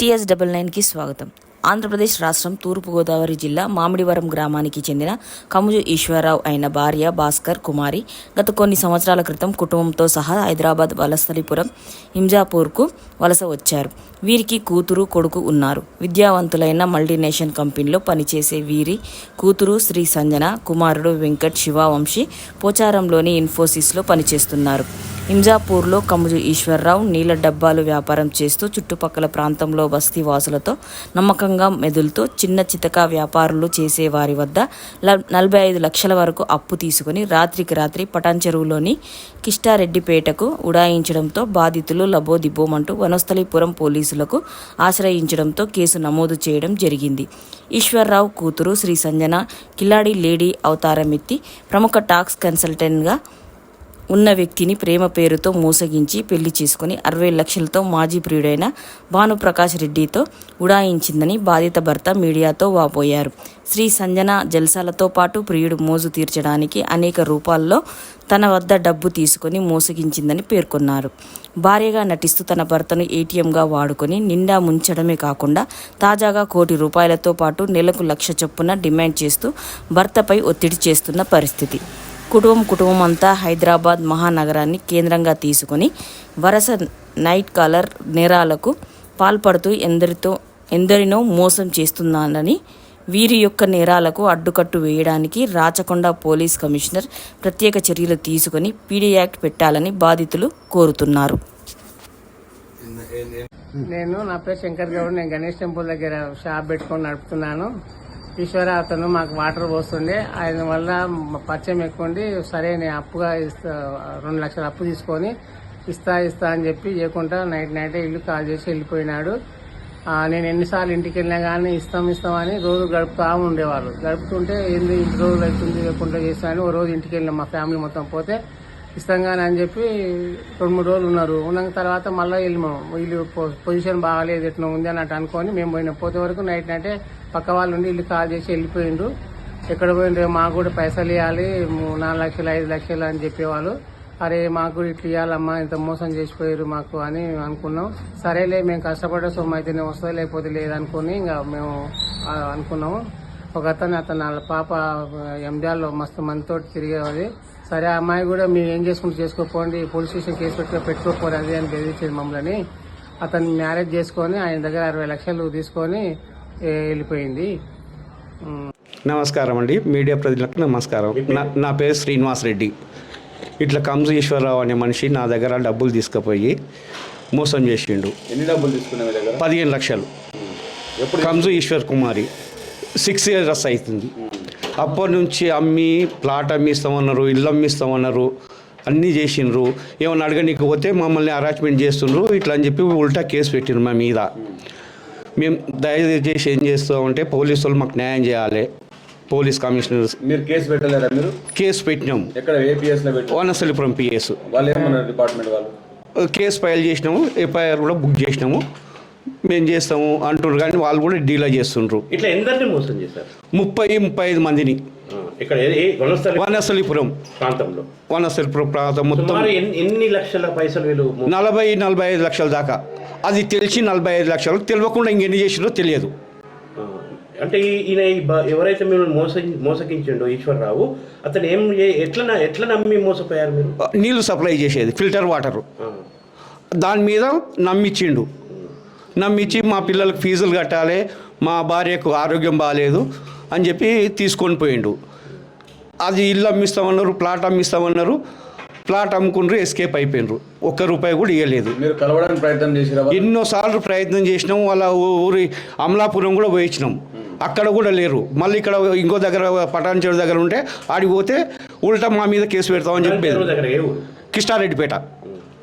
TS double నైన్కి స్వాగతం. ఆంధ్రప్రదేశ్ రాష్ట్రం తూర్పుగోదావరి జిల్లా మామిడివరం గ్రామానికి చెందిన కముజు ఈశ్వరరావు అయిన భార్య భాస్కర్ కుమారి గత కొన్ని సంవత్సరాల క్రితం కుటుంబంతో సహా హైదరాబాద్ వలసలిపురం హింజాపూర్కు వలస వచ్చారు. వీరికి కూతురు కొడుకు ఉన్నారు. విద్యావంతులైన మల్టీనేషనల్ కంపెనీలో పనిచేసే వీరి కూతురు శ్రీ సంజన కుమారుడు వెంకట్ శివవంశీ పోచారంలోని ఇన్ఫోసిస్లో పనిచేస్తున్నారు. ఇంజాపూర్లో కముజు ఈశ్వరరావు నీళ్ళ డబ్బాలు వ్యాపారం చేస్తూ చుట్టుపక్కల ప్రాంతంలో బస్తీ వాసులతో నమ్మకంగా మెదులుతూ చిన్న చితక వ్యాపారులు చేసే వారి వద్ద ల- నలభై ఐదు లక్షల వరకు అప్పు తీసుకుని రాత్రికి రాత్రి పటాన్ చెరువులోని కిష్టారెడ్డిపేటకు ఉడాయించడంతో బాధితులు లబోదిబోమంటూ వనస్థలీపురం పోలీసులకు ఆశ్రయించడంతో కేసు నమోదు చేయడం జరిగింది. ఈశ్వరరావు కూతురు శ్రీ సంజన కిలాడి లేడీ అవతారమెత్తి ప్రముఖ టాక్స్ కన్సల్టెంట్గా ఉన్న వ్యక్తిని ప్రేమ పేరుతో మోసగించి పెళ్ళి చేసుకుని అరవై లక్షలతో మాజీ ప్రియుడైన భానుప్రకాష్ రెడ్డితో ఉడాయించిందని బాధిత భర్త మీడియాతో వాపోయారు. శ్రీ సంజన జల్సాలతో పాటు ప్రియుడు మోజు తీర్చడానికి అనేక రూపాల్లో తన వద్ద డబ్బు తీసుకొని మోసగించిందని పేర్కొన్నారు. భార్యగా నటిస్తూ తన భర్తను ఏటీఎంగా వాడుకొని నిండా ముంచడమే కాకుండా తాజాగా కోటి రూపాయలతో పాటు నెలకు లక్ష చొప్పున డిమాండ్ చేస్తూ భర్తపై ఒత్తిడి చేస్తున్న పరిస్థితి. కుటుంబం కుటుంబం అంతా హైదరాబాద్ మహానగరాన్ని కేంద్రంగా తీసుకొని వరుస నైట్ కాలర్ నేరాలకు పాల్పడుతూ ఎందరితో ఎందరినో మోసం చేస్తున్నానని వీరి యొక్క నేరాలకు అడ్డుకట్టు వేయడానికి రాచకొండ పోలీస్ కమిషనర్ ప్రత్యేక చర్యలు తీసుకొని పీడీ యాక్ట్ పెట్టాలని బాధితులు కోరుతున్నారు. నేను నా పేరు శంకర్ గౌడ్. నేను గణేష్ టెంపుల్ దగ్గర షాప్ పెట్టుకొని నడుపుతున్నాను. ఈశ్వర అతను మాకు వాటర్ పోస్తుండే. ఆయన వల్ల పరిచయం ఎక్కువ ఉండి సరే నేను అప్పుగా ఇస్తా రెండు లక్షలు అప్పు తీసుకొని ఇస్తా ఇస్తా అని చెప్పి చేయకుండా నైట్ నైటే ఇల్లు కాల్ చేసి వెళ్ళిపోయినాడు. నేను ఎన్నిసార్లు ఇంటికి వెళ్ళినా కానీ ఇస్తాం ఇస్తాం అని రోజు గడుపుతా ఉండేవాళ్ళు. గడుపుతుంటే ఏంది ఇంటి రోజులు అవుతుంది లేకుండా చేస్తానని ఓ రోజు ఇంటికి వెళ్ళినాం మా ఫ్యామిలీ మొత్తం పోతే ఇస్తాం కానీ అని చెప్పి రెండు మూడు రోజులు ఉన్నారు. ఉన్న తర్వాత మళ్ళీ వెళ్ళినాం వీళ్ళు పొజిషన్ బాగాలేదు ఎట్లా ఉంది అన్నట్టు అనుకొని మేము పోయినాం. పోతే వరకు నైట్ నైటే పక్క వాళ్ళు ఉండి ఇల్లు కాల్ చేసి వెళ్ళిపోయిండ్రు. ఎక్కడ పోయిండ్రు? మాకు కూడా పైసలు ఇవ్వాలి మూ- నాలుగు లక్షలు ఐదు లక్షలు అని చెప్పేవాళ్ళు. అరే మాకు కూడా ఇట్లా ఇవ్వాలమ్మా ఇంత మోసం చేసిపోయారు మాకు అని అనుకున్నాం. సరేలే మేము కష్టపడే సొమ్ము అయితేనే వస్తుంది లేకపోతే లేదనుకుని ఇంకా మేము అనుకున్నాము. ఒక అతను అతను వాళ్ళ పాప ఎంజాల్లో మస్తు మందితో తిరిగేది సరే ఆ అమ్మాయి కూడా మీరు ఏం చేసుకుంటూ చేసుకోపోండి పోలీస్ స్టేషన్ కేసు పెట్టుకో పెట్టుకోపోరు అది అని బెదిరించేది మమ్మల్ని. అతను మ్యారేజ్ చేసుకొని ఆయన దగ్గర అరవై లక్షలు తీసుకొని వెళ్ళిపోయింది. నమస్కారం అండి. మీడియా ప్రజలకు నమస్కారం. నా నా పేరు శ్రీనివాస్ రెడ్డి. ఇట్లా కంజు ఈశ్వరరావు అనే మనిషి నా దగ్గర డబ్బులు తీసుకుపోయి మోసం చేసిండు. ఎన్ని డబ్బులు దగ్గర? పదిహేను లక్షలు. ఎప్పుడు కంజు ఈశ్వర్ కుమారి. సిక్స్ ఇయర్స్ అవుతుంది అప్పటి నుంచి అమ్మి ప్లాట్ అమ్మిస్తామన్నారు ఇల్లు అమ్మిస్తామన్నారు అన్నీ చేసిండ్రు. ఏమన్నా అడగనీకి పోతే మమ్మల్ని అరాచ్మెంట్ చేస్తుండ్రు ఇట్లా అని చెప్పి ఉల్టా కేసు పెట్టిండ్రు మా మీద. మేము దయచేసి ఏం చేస్తామంటే పోలీసు వాళ్ళు మాకు న్యాయం చేయాలి. పోలీస్ కమిషనర్ మీరు కేసు పెట్టలేరా మీరు? కేసు పెట్టినాం. ఎక్కడ ఏపీఎస్లో పెట్టారు? వనసలిపురం పిఎస్ వాళ్ళు ఏమన్నారు డిపార్ట్మెంట్ వాళ్ళు? కేసు ఫైల్ చేసినాము ఎఫ్ఐఆర్ కూడా బుక్ చేసినాము. మేము చేస్తాము అంటున్నారు కానీ వాళ్ళు కూడా డీలా చేస్తుండ్రు. ఇట్లా ఎందరిని మోసం చేశారు? ముప్పై ముప్పై ఐదు మందిని. ఇక్కడ ఏ- ఏ వనస్థలి వనసలిపురం ప్రాంతంలో. వనసలిపురం ప్రాంతం మొత్తం. ఎన్ని లక్షల పైసలు వీళ్ళు నలభై నలభై ఐదు లక్షల దాకా. అది తెలిసి నలభై ఐదు లక్షలు. తెలియకుండా ఇంకెన్ని చేసిందో తెలియదు. అంటే ఈయన ఎవరైతే మీరు మోస మోసగించిండో ఈశ్వరరావు అతను ఏం ఎట్లా ఎట్లా నమ్మి మోసపోయారు మీరు? నీళ్ళు సప్లై చేసేది ఫిల్టర్ వాటర్. దాని మీద నమ్మిచ్చిండు. నమ్మిచ్చి మా పిల్లలకు ఫీజులు కట్టాలి మా భార్యకు ఆరోగ్యం బాగాలేదు అని చెప్పి తీసుకొని పోయిండు. అది ఇల్లు అమ్మిస్తామన్నారు ప్లాట్ అమ్మిస్తామన్నారు ప్లాట్ అమ్ముకుండ్రు ఎస్కేప్ అయిపోయినరు ఒక్క రూపాయి కూడా ఇవ్వలేదు మీరు కలవడానికి ప్రయత్నం వాళ్ళు? ఎన్నోసార్లు ప్రయత్నం చేసినాం వాళ్ళ ఊరి అమలాపురం కూడా పోయించినాం అక్కడ కూడా లేరు. మళ్ళీ ఇక్కడ ఇంకో దగ్గర పటాన్ చెరువు దగ్గర ఉంటే ఆడికి పోతే ఉల్టా మా మీద కేసు పెడతామని చెప్పేది. కిష్టారెడ్డిపేట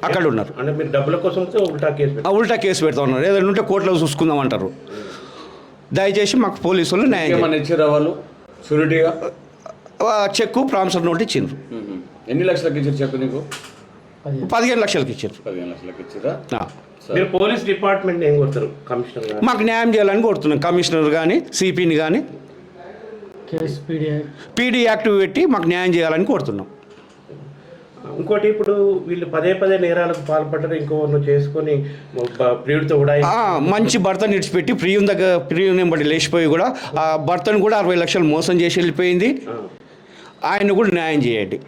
అక్కడ ఉన్నారు. అంటే మీరు డబ్బుల కోసం ఉల్టా కేసు ఆ పెట్టారు ఉల్టా కేసు పెడతా ఉన్నారు. ఏదైనా ఉంటే కోర్టులో చూసుకుందాం అంటారు. దయచేసి మాకు పోలీసులు న్యాయం ఇచ్చిరా వాళ్ళు? షూరిటీగా? ఆ చెక్కు ప్రామిసర్ నోట్ ఇచ్చిండ్రు. ఎన్ని లక్షలకి ఇచ్చారు చెప్పు నీకు? పదిహేను. లక్షలకి ఇచ్చారు. పదిహేను లక్షలకి ఇచ్చిరా? ఆ. మీరు పోలీస్ డిపార్ట్మెంట్ ఏం కొడతారు? కమిషనర్ మాకు న్యాయం చేయాలని కోరుతున్నాం. కమిషనర్ కానీ సిపిని కానీ పీడీ యాక్ట్. పెట్టి మాకు న్యాయం చేయాలని కోరుతున్నాం. ఇంకోటి ఇప్పుడు వీళ్ళు పదే పదే నేరాలకు పాల్పడ్డారు. ఇంకోను చేసుకొని ప్రియుడితో ఆ, మంచి భర్తను ఇడిచిపెట్టి ప్రియం దగ్గర ప్రియం బట్టి లేచిపోయి కూడా ఆ భర్తను కూడా అరవై లక్షలు మోసం చేసి వెళ్ళిపోయింది. ఆయన కూడా న్యాయం చేయండి.